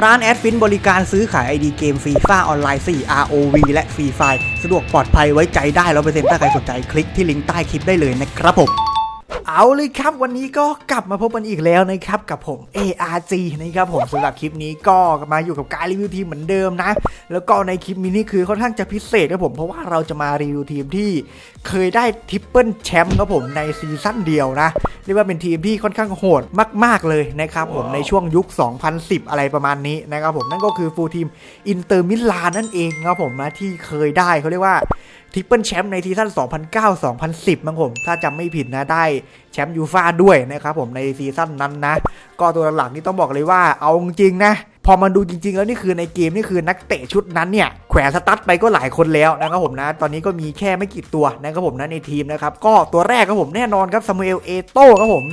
ร้านแอดฟินบริการซื้อขาย ID เกมฟรีฟ้าออนไลน์ 4 ROV และฟรีไฟสะดวกปลอดภัยไว้ใจได้ร้อเปอร์เซ็นต์ถ้าใครสนใจคลิกที่ลิงก์ใต้คลิปได้เลยนะครับผมเอาเลยครับวันนี้ก็กลับมาพบกันอีกแล้วนะครับกับผม ARG นะครับผมสำหรับคลิปนี้ก็มาอยู่กับการรีวิวทีมเหมือนเดิมนะ แล้วก็ในคลิปนี้นี่คือค่อนข้างจะพิเศษครับผมเพราะว่าเราจะมารีวิวทีมที่เคยได้ทริปเปิลแชมป์ครับผมในซีซั่นเดียวนะเรียกว่าเป็นทีมที่ค่อนข้างโหดมาก ๆ เลยนะครับผมในช่วงยุค 2010 อะไรประมาณนี้นะครับผมนั่นก็คือฟูลทีมอินเตอร์มิลานนั่นเองครับผมนะที่เคยได้เขาเรียกว่าทริปเปิลแชมป์ในซีซั่น2009-2010มั้งผม ถ้าจำไม่ผิดนะได้แชมป์ยูฟาด้วยนะครับผมในซีซั่นนั้นนะ ก็ตัวหลักนี่ต้องบอกเลยว่าเอาจริงนะพอมาดูจริง ๆ แล้วนี่คือในเกมนี่คือนักเตะชุดนั้นเนี่ยแขวนสตั๊ดไปก็หลายคนแล้วนะครับผมนะ ตอนนี้ก็มีแค่ไม่กี่ตัวนะครับผมนะในทีมนะครับก็ตัวแรกครับผมแน่นอนครับซามูเอลเอโต้ครับผม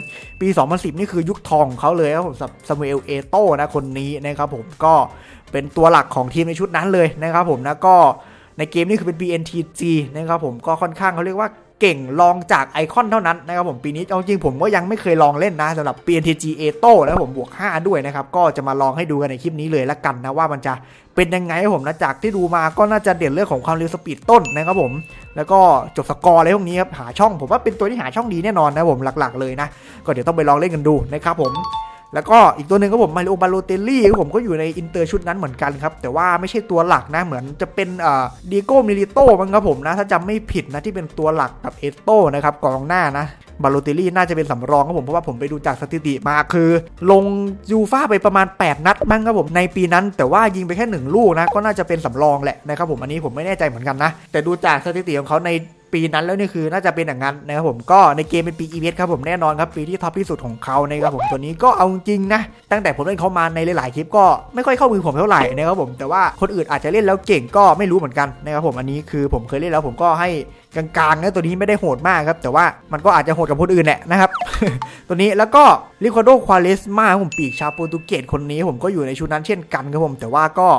ปี 2010 นี่คือยุคทองของเขาเลยครับผมซามูเอลเอโต้นะคนนี้นะครับผมก็เป็นตัวหลักของทีมในชุดนั้นเลยนะครับผมนะก็ในเกมนี่คือเป็น BNTG นะครับผมก็ค่อนข้างเขาเรียกว่า เก่งลองจากไอคอนเท่านั้นนะครับผมปีนี้เอาจริงผมก็ยังไม่เคยลองเล่นนะสำหรับ BNTG a t o แล้วผมบวก 5 ด้วยนะครับ ก็จะมาลองให้ดูกันในคลิปนี้เลยละกันนะว่ามันจะเป็นยังไงผมนะจากที่ดูมาก็น่าจะเด่นเรื่องของความเร็วสปีดต้นนะครับผม แล้วก็จบสกอร์อะไรพวกนี้ครับหาช่อง ผมว่าเป็นตัวที่หาช่องดีแน่นอนนะผมหลักๆเลยนะก็เดี๋ยวต้องไปลองเล่นกันดูนะครับผม แล้วก็อีกตัวหนึ่งก็ผมมาริโอบาโลเตลลี่ก็ผมก็อยู่ในอินเตอร์ชุดนั้นเหมือนกันครับ แต่ว่าไม่ใช่ตัวหลักนะเหมือนจะเป็นเอ่อดีโก้มิลิโต้มั้งครับผมนะ ถ้าจำไม่ผิดนะที่เป็นตัวหลักกับเอโต้นะครับกองหน้านะบาโลเตลลี่น่าจะเป็นสำรองครับผมเพราะว่าผมไปดูจากสถิติมาคือ ลงยูฟ่าไปประมาณ 8 นัดมั้งครับผมในปีนั้น แต่ว่ายิงไปแค่หนึ่งลูกนะก็น่าจะเป็นสำรองแหละนะครับผมอันนี้ผมไม่แน่ใจเหมือนกันนะแต่ดูจากสถิติของเขาใน ปีนั้นแล้วนี่คือน่าจะเป็นอย่างนั้นนะครับผมก็ในเกมเป็นปีอีเวนครับผมแน่นอนครับปีที่ท็อปที่สุดของเขานะครับผมตัวนี้ก็เอาจริงนะตั้งแต่ผมเล่นเขามาในหลายๆคลิปก็ไม่ค่อยเข้ามือผมเท่าไหร่นะครับผมแต่ว่าคนอื่นอาจจะเล่นแล้วเก่งก็ไม่รู้เหมือนกันนะครับผมอันนี้คือผมเคยเล่นแล้วผมก็ให้กลางๆนะตัวนี้ไม่ได้โหดมากครับ แต่ว่ามันก็อาจจะโหดกับคนอื่นแหละนะครับ ตัวนี้แล้วก็ลิคาโดควาเลสมาผมปีกชาวโปรตุเกสคนนี้ผมก็อยู่ในชุดนั้นเช่นกันครับผม แต่ว่าก็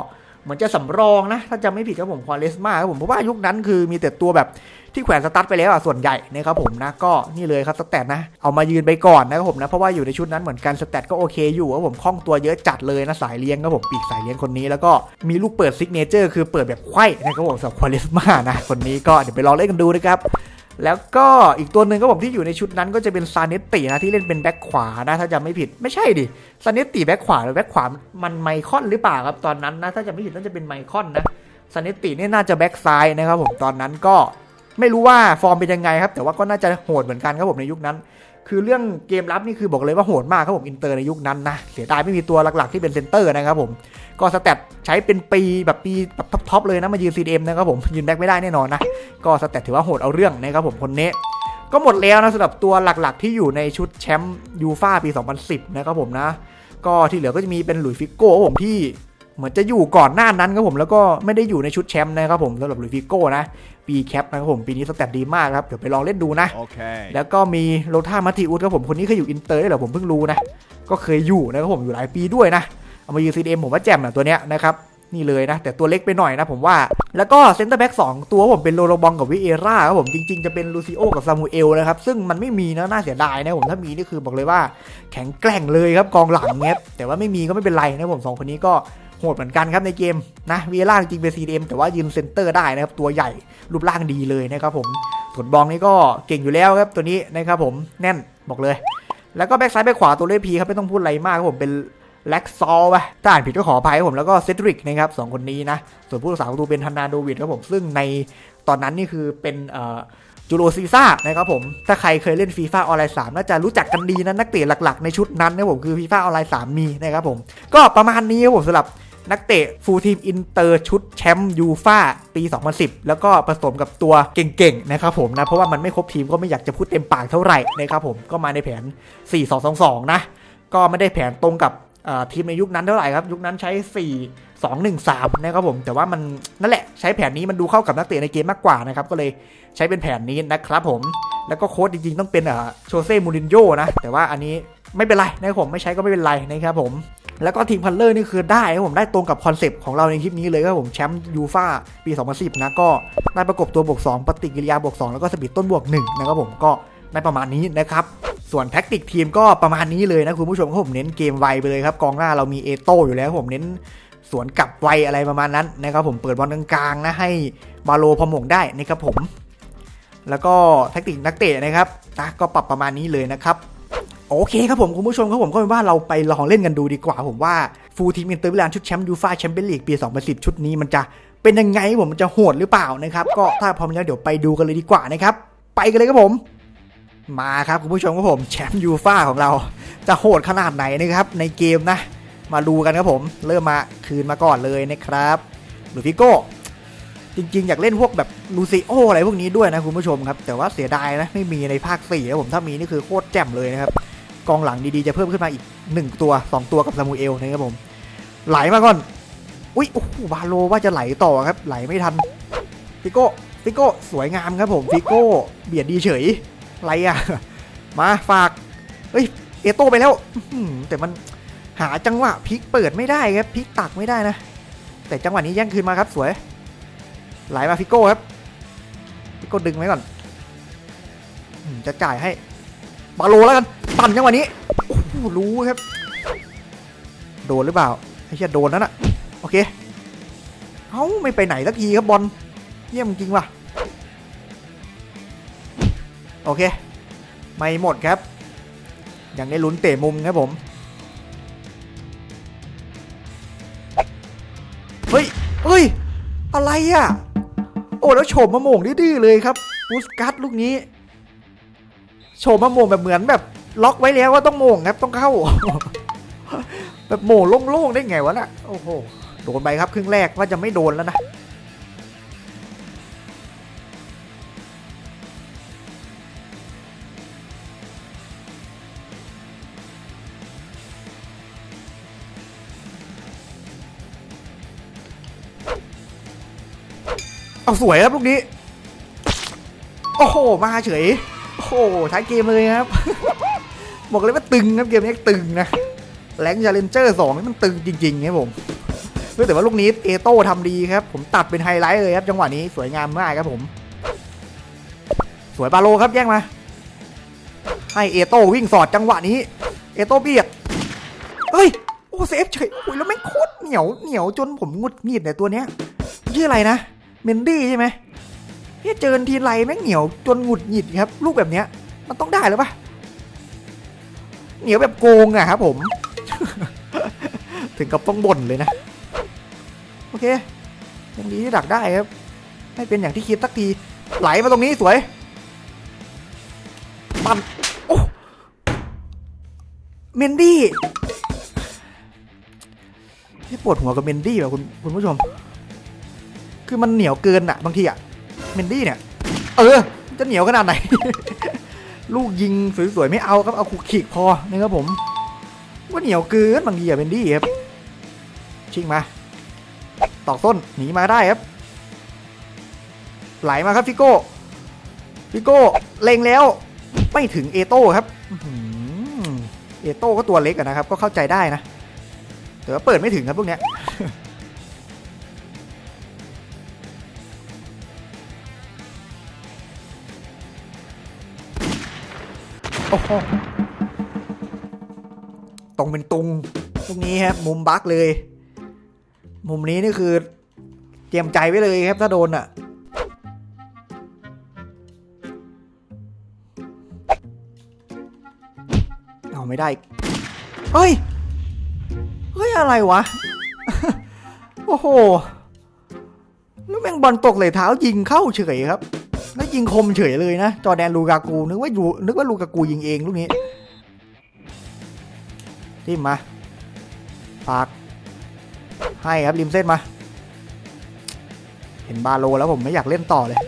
เหมือนจะสำรองนะ ถ้าจำไม่ผิดครับผมควาเลสมาครับผมเพราะว่ายุคนั้นคือมีแต่ตัวแบบ ที่แขวนสตั๊ดไปแล้วอะส่วนใหญ่นะครับผมนะก็นี่เลยครับสแตทนะเอามายืนไปก่อนนะครับผมนะเพราะว่าอยู่ในชุดนั้นเหมือนกันสแตทก็โอเคอยู่ครับผมคล่องตัวเยอะจัดเลยนะสายเลี้ยงครับผมปีกสายเลี้ยงคนนี้แล้วก็มีลูกเปิดซิกเนเจอร์คือเปิดแบบไขว้นะครับผมสำหรับควาเลสมานะคนนี้ก็เดี๋ยวไปลองเล่นกันดูนะครับแล้วก็อีกตัวหนึ่งก็ผมที่อยู่ในชุดนั้นก็จะเป็นซาเนตตินะที่เล่นเป็นแบ็คขวานะถ้าจำไม่ผิดไม่ใช่ดิซาเนตติแบ็คขวาหรือแบ็คขวามันไมคอนหรือเปล่าครับตอนนั้นนะถ้าจำไม่ผิดน่าจะเป็นไมคอนนะซาเนตตินี่น่าจะแบ็คซ้ายนะครับผมตอนนั้นก็ ไม่รู้ว่าฟอร์มเป็นยังไงครับ แต่ว่าก็น่าจะโหดเหมือนกันครับผมในยุคนั้น คือเรื่องเกมรับนี่คือบอกเลยว่าโหดมากครับผมอินเตอร์ในยุคนั้นนะเสียดายไม่มีตัวหลักๆที่เป็นเซนเตอร์นะครับผมก็สแตทใช้เป็นปีแบบปีแบบท็อปๆเลยนะมายืน CDM นะครับผมยืนแบ็คไม่ได้แน่นอนนะก็สแตทถือว่าโหดเอาเรื่องนะครับผมคนนี้ก็หมดแล้วนะสำหรับตัวหลักๆ ที่อยู่ในชุดแชมป์ยูฟาปี 2010 นะครับผมนะ ก็ที่เหลือก็จะมีเป็นหลุยฟิโก้ครับผมที่เหมือนจะอยู่ก่อนหน้านั้นครับผมแล้วก็ไม่ได้อยู่ในชุดแชมป์นะครับผมสำหรับหลุยฟิโก้นะ ปีแคปนะครับผมปีนี้สแตทดีมากครับ เดี๋ยวไปลองเล่นดูนะ Okay. แล้วก็มีโลท่ามัตติอุสครับผมคนนี้เคยอยู่อินเตอร์ด้วยเหรอผมเพิ่งรู้นะ ก็เคยอยู่นะครับผมอยู่หลายปีด้วยนะ เอามายืนซีเอ็มผมว่าแจ่มนะตัวเนี้ยนะครับนี่เลยนะ แต่ตัวเล็กไปหน่อยนะผมว่า แล้วก็เซนเตอร์แบ็กสองตัวผมเป็นโลโลบองกับวิเอราครับผมจริงๆ จะเป็นลูซิโอกับซามูเอลนะครับ ซึ่งมันไม่มีนะน่าเสียดายนะผมถ้ามีนี่คือบอกเลยว่าแข็งแกร่งเลยครับกองหลังเนี้ยแต่ว่าไม่มีก็ไม่เป็นไรนะผมสองคนนี้ก็ โหดเหมือนกันครับในเกมนะวิเอราจริงเป็นซีเอ็มแต่ว่ายืนเซนเตอร์ได้นะครับตัวใหญ่รูปร่างดีเลยนะครับผมผลบองนี่ก็เก่งอยู่แล้วครับตัวนี้นะครับผมแน่นบอกเลย แล้วก็แบ็กซ้ายแบ็กขวาตัวเลขพีครับไม่ต้องพูดอะไรมากครับผมเป็นแล็กซอลไปถ้าอ่านผิดก็ขออภัยครับผมแล้วก็เซตริกนะครับสองคนนี้นะส่วนผู้รักษาประตูเป็นฮันนาโดวิดครับผมซึ่งในตอนนั้นนี่คือเป็นจูโรซีซ่านะครับผม ถ้าใครเคยเล่นฟีฟ่าออนไลน์3น่าจะรู้จักกันดีนะนักเตะหลักๆ ในชุดนั้นนะครับผมคือฟีฟ่าออนไลน์3มีนะครับผม ก็ประมาณนี้ครับผมสำหรับ นักเตะฟูลทีมอินเตอร์ชุดแชมป์ยูฟาปี 2010 แล้วก็ผสมกับตัวเก่งๆ นะครับผมนะ เพราะว่ามันไม่ครบทีมก็ไม่อยากจะพูดเต็มปากเท่าไหร่นะครับผมก็มาในแผน 4-2-2-2 นะ ก็ไม่ได้แผนตรงกับทีมในยุคนั้นเท่าไหร่ครับ ยุคนั้นใช้ 4 2 1 3 นะครับผม แต่ว่ามันนั่นแหละใช้แผนนี้มันดูเข้ากับนักเตะในเกมมากกว่านะครับ ก็เลยใช้เป็นแผนนี้นะครับผมแล้วก็โค้ชจริงๆ ต้องเป็นเอ่อโชเซ่มูรินโญ่นะ แต่ว่าอันนี้ไม่เป็นไรนะครับผมไม่ใช้ก็ไม่เป็นไรนะครับผม แล้วก็ทีมพันเลอร์นี่คือได้ครับผมได้ตรงกับคอนเซปต์ของเราในคลิปนี้เลยครับผมแชมป์ยูฟาปี 2010 นะก็ได้ประกบตัวบวก 2 ปฏิกิริยาบวก 2 แล้วก็สปีดต้นบวก 1 นะครับผมก็ได้ประมาณนี้นะครับส่วนแท็กติกทีมก็ประมาณนี้เลยนะคุณผู้ชมครับผมเน้นเกมไวไปเลยครับกองหน้าเรามีเอโต้อยู่แล้วผมเน้นสวนกลับไวอะไรประมาณนั้นนะครับผมเปิดบอลกลางๆนะให้บาโลพอมงได้นะครับผม แล้วก็แท็กติกนักเตะนะครับนะก็ปรับประมาณนี้เลยนะครับ โอเคครับผมคุณผู้ชมครับผมก็เป็นว่าเราไปลองเล่นกันดูดีกว่า ผมว่าฟูลทีมอินเตอร์มิลานชุดแชมป์ยูฟ่าแชมเปี้ยนลีกปี 2010 ชุดนี้มันจะเป็นยังไงผมมันจะโหดหรือเปล่านะครับก็ถ้าพร้อมแล้วเดี๋ยวไปดูกันเลยดีกว่านะครับไปกันเลยครับผม มาครับคุณผู้ชมครับผมแชมป์ยูฟ่าของเราจะโหดขนาดไหนนะครับในเกมนะ มาดูกันครับผมเริ่มมาคืนมาก่อนเลยนะครับหรือฟิโก้จริงๆ อยากเล่นพวกแบบลูซิโออะไรพวกนี้ด้วยนะคุณผู้ชมครับ แต่ว่าเสียดายนะ ไม่มีในภาค4ครับผมถ้ามีนี่คือโคตรแจ่มเลยนะครับ กองหลังดีๆจะเพิ่มขึ้นมาอีก 1 ตัว 2 ตัวกับซามูเอลนะครับผม ไหลมาก่อน อุ้ยโอ้โหบาโลว่าจะไหลต่อครับ ไหลไม่ทันฟิโก้ฟิโก้สวยงามครับผมฟิโก้เบียดดีเฉยไรอะมาฝากเฮ้ยเอโต้ไปแล้วแต่มันหาจังหวะพลิกเปิดไม่ได้ครับพลิกตักไม่ได้นะ แต่จังหวะนี้แย่งคืนมาครับสวย ไหลมาฟิโก้ครับฟิโก้ดึงไว้ก่อนจะจ่ายให้บาโลแล้วกัน ปั่นจังหวะนี้โอ้โหรู้ครับ โดนหรือเปล่าไอ้เชี่ยโดนนั่นอะโอเคเอ้าไม่ไปไหนสักทีครับบอลเยี่ยมจริงว่ะโอเค ไม่หมดครับ ยังได้ลุ้นเตะมุมครับผม เฮ้ยเฮ้ย อะไรอะ โอ้แล้วโฉมมาโม่งดื้อเลยครับบูสกัสลูกนี้ โฉมมาโม่งแบบเหมือนแบบ ล็อกไว้แล้วว่าต้องโมงครับต้องเข้า แบบโม่งโล่งๆได้ไงวะน่ะโอ้โหโดนไปครับครึ่งแรกว่าจะไม่โดนแล้วนะเอาสวยครับลูกนี้ โอ้โห มาเฉย โอ้โหท้ายเกมเลยครับ บอกเลยว่าตึงครับเกมนี้ตึงนะแรงชาเลนเจอร์สองนี่มันตึงจริงๆครับผมเฮ้ยแต่ว่าลูกนี้เอโต้ทำดีครับ ผมตัดเป็นไฮไลท์เลยครับ จังหวะนี้สวยงามมากครับผม สวยบาโลครับแย่งมา ให้เอโต้วิ่งสอดจังหวะนี้ เอโต้เบียดเฮ้ยโอ้เซฟเฉยโอ้ยแล้วไม่งโคตรเหนียวเหนียวจนผมหงุดหงิดในยตัวเนี้ยชื่ออะไรนะเมนดี้ใช่ไหมเฮียเจอทีไรแม่งเหนียวจนหงุดหงิดครับ ลูกแบบเนี้ยมันต้องได้หรือปะ เหนียวแบบโกงอะครับผม ถึงกับต้องบ่นเลยนะ โอเคยังดีที่ดักได้ครับ ไม่เป็นอย่างที่คิดสักที ไหลมาตรงนี้สวยปันโอ้เมนดี้ที่ปวดหัวกับเมนดี้ว่ะคุณคุณผู้ชม คือมันเหนียวเกินอะบางทีอะเมนดี้เนี่ย เออ จะเหนียวขนาดไหน ลูกยิงสวยๆไม่เอาครับเอาขุกขีกพอนะครับผมว่าเหนียวเกินบางทีอะเมนดี้ครับชิงมา ตอกส้นหนีมาได้ครับ ไหลมาครับฟิโก้ฟิโก้เล็งแล้ว ไม่ถึงเอโต้ครับเอโต้ก็ตัวเล็กนะครับ ก็เข้าใจได้นะแต่ว่าเปิดไม่ถึงครับพวกเนี้ย โอ้โหตรงเป็นตุงตรงนี้ครับมุมบักเลย มุมนี้นี่คือ เตรียมใจไว้เลยครับถ้าโดนอะเอาไม่ได้เฮ้ย เฮ้ย อะไรวะ โอ้โห แล้วแม่งบอลตกเลยเท้ายิงเข้าเฉยครับ แล้วยิงคมเฉยเลยนะ จอแดนลูกากูนึกว่าอยู่นึกว่าลูกากูยิงเองลูกนี้ทิมมาปากให้ครับริมเส้นมา เห็นบาโลแล้วผมไม่อยากเล่นต่อเลย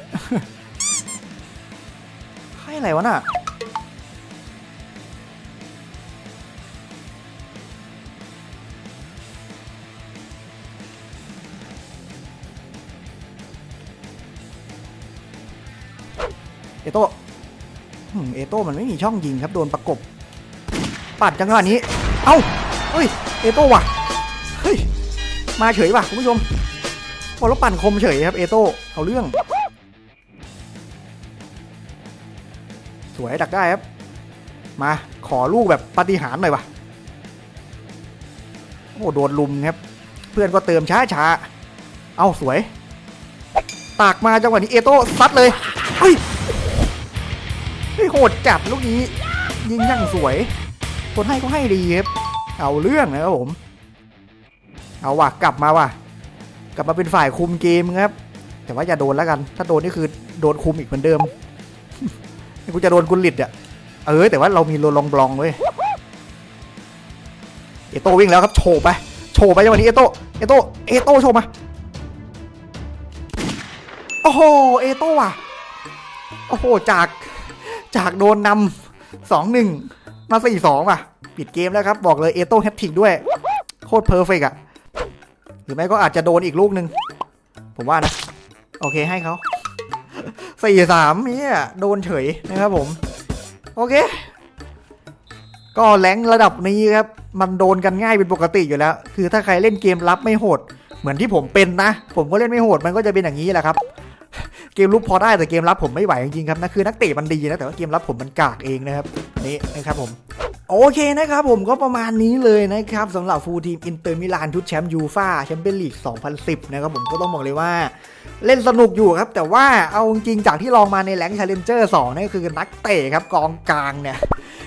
ให้อะไรวะน่ะ เอโต้มันไม่มีช่องยิงครับโดนประกบ ปัดจังหวะนี้ เอ้าเฮ้ย เอโต้ว่ะ เฮ้ย มาเฉยว่ะคุณผู้ชมพอแล้วปั่นคมเฉยครับเอโต้เอาเรื่อง สวยดักได้ครับ มาขอลูกแบบปฏิหารหน่อยวะโอ้โดนลุมครับ เพื่อนก็เติมช้าช้าเอาสวย ตากมาจังหวะนี้เอโต้ซัดเลย เฮ้ย ฮ้ยโหดจัดลูกนี้ ยิงยังสวย คนให้ก็ให้ดีครับเอาเรื่องนะครับผม เอาว่ะกลับมาว่ะ กลับมาเป็นฝ่ายคุมเกมครับ แต่ว่าอย่าโดนแล้วกัน ถ้าโดนนี่คือโดนคุมอีกเหมือนเดิมนี่กูจะโดนกุลิดอะเออแต่ว่าเรามีโรลองบลองเว้ยเอโต้วิ่งแล้วครับโฉบไปโฉบไปจังหวะนี้เอโต้เอโต้เอโต้โฉบมาโอ้โหเอโต้ว่ะโอ้โหจาก จากโดนนำสองหนึ่งมาสี่สองว่ะ ปิดเกมแล้วครับ บอกเลยเอโต้แฮตทิกด้วย โคตรเพอร์เฟกอะหรือไม่ก็อาจจะโดนอีกลูกหนึ่งผมว่านะ โอเคให้เขาสี่สามเนี่ยโดนเฉยนะครับผม โอเค ก็แรงระดับนี้ครับ มันโดนกันง่ายเป็นปกติอยู่แล้ว คือถ้าใครเล่นเกมรับไม่โหด เหมือนที่ผมเป็นนะ ผมก็เล่นไม่โหดมันก็จะเป็นอย่างนี้แหละครับ เกมลุกพอได้แต่เกมรับผมไม่ไหวจริงๆครับนะคือนักเตะมันดีนะแต่ว่าเกมรับผมมันกากเองนะครับนี่นะครับผมโอเคนะครับผมก็ประมาณนี้เลยนะครับสำหรับฟูลทีมอินเตอร์มิลานชุดแชมป์ยูฟ่าแชมเปี้ยนลีก 2010 นะครับผมก็ต้องบอกเลยว่าเล่นสนุกอยู่ครับ แต่ว่าเอาจริงจากที่ลองมาในแรงชาเลนเจอร์2นี่คือนักเตะครับกองกลางเนี่ย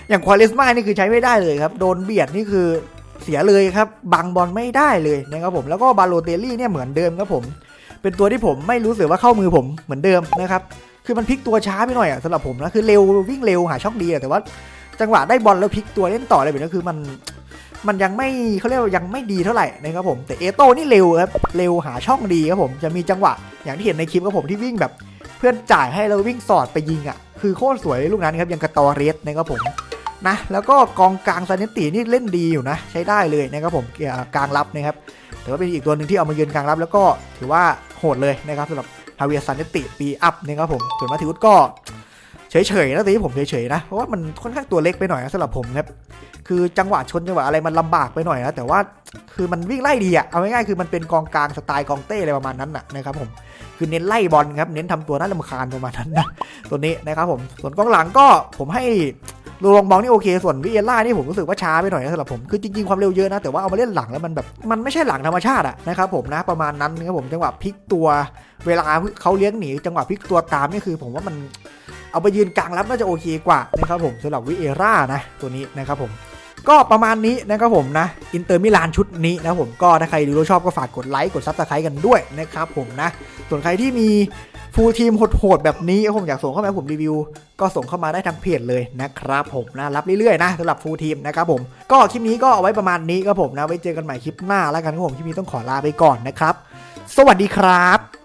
อย่างควาเลสมานี่คือใช้ไม่ได้เลยครับ โดนเบียดนี่คือเสียเลยครับบังบอลไม่ได้เลยนะครับผมแล้วก็บาโลเตลลี่เนี่ยเหมือนเดิมครับผม เป็นตัวที่ผมไม่รู้สึกว่าเข้ามือผมเหมือนเดิมนะครับคือมันพลิกตัวช้าไปหน่อยอะสำหรับผมนะคือเร็ววิ่งเร็วหาช่องดีอะแต่ว่า จังหวะได้บอลแล้วพลิกตัวเล่นต่ออะไรแบบนี้คือมันมันยังไม่เขาเรียกว่ายังไม่ดีเท่าไหร่นะครับผมแต่เอโต้นี่เร็วครับเร็วหาช่องดีครับผมจะมีจังหวะอย่างที่เห็นในคลิปครับผมที่วิ่งแบบ เพื่อนจ่ายให้เราวิ่งสอดไปยิงอะคือโคตรสวยลูกนั้นครับยังกระตอเรสนะครับผม นะ แล้วก็กองกลางซาเนตตินี่เล่นดีอยู่นะ ใช้ได้เลยนะครับผมกลางรับนะครับถือว่าเป็นอีกตัวหนึ่งที่เอามายืนกลางรับแล้วก็ถือว่าโหดเลยนะครับสำหรับฮาเวียซานเนติปีอัพนะครับผมส่วนมาธิวุฒก็เฉยๆนะต่ที่ผมเฉยๆนะ เพราะว่ามันค่อนข้างตัวเล็กไปหน่อยนะสำหรับผมครับ คือจังหวะชนจังหวะอะไรมันลำบากไปหน่อยนะ แต่ว่าคือมันวิ่งไล่ดีอะเอาง่ายๆคือมันเป็นกองกลางสไตล์กองเต้อะไรประมาณนั้นนะนะครับผม คือเน้นไล่บอลครับ เน้นทำตัวน่ารำคาญประมาณนั้นนะ ตัวนี้นะครับผม ส่วนกองหลังก็ผมให้ ลูลองบองนี่โอเคส่วนวิเอล่านี่ผมรู้สึกว่าช้าไปหน่อยนะสำหรับผมคือจริงๆความเร็วเยอะนะแต่ว่าเอามาเล่นหลังแล้วมันแบบมันไม่ใช่หลังธรรมชาติอะนะครับผมนะประมาณนั้นนะครับผมจังหวะพลิกตัวเวลาเขาเลี้ยงหนีจังหวะพลิกตัวตามนี่คือผมว่ามันเอาไปยืนกลางรับน่าจะโอเคกว่านะครับผมสำหรับวิเอร่านะตัวนี้นะครับผมก็ประมาณนี้นะครับผมนะอินเตอร์มิลานชุดนี้นะผมก็ถ้าใครดูแล้วชอบก็ฝากกดไลค์กดซับสไครต์กันด้วยนะครับผมนะส่วนใครที่มี ฟูลทีมโหดๆแบบนี้ผมอยากส่งเข้ามาให้ผมรีวิว ก็ส่งเข้ามาได้ทางเพจเลยนะครับผมนะรับเรื่อยๆนะสำหรับฟูลทีมนะครับผมก็คลิปนี้ก็เอาไว้ประมาณนี้ครับผมนะไว้เจอกันใหม่คลิปหน้าแล้วกันครับผมคลิปนี้ต้องขอลาไปก่อนนะครับ สวัสดีครับ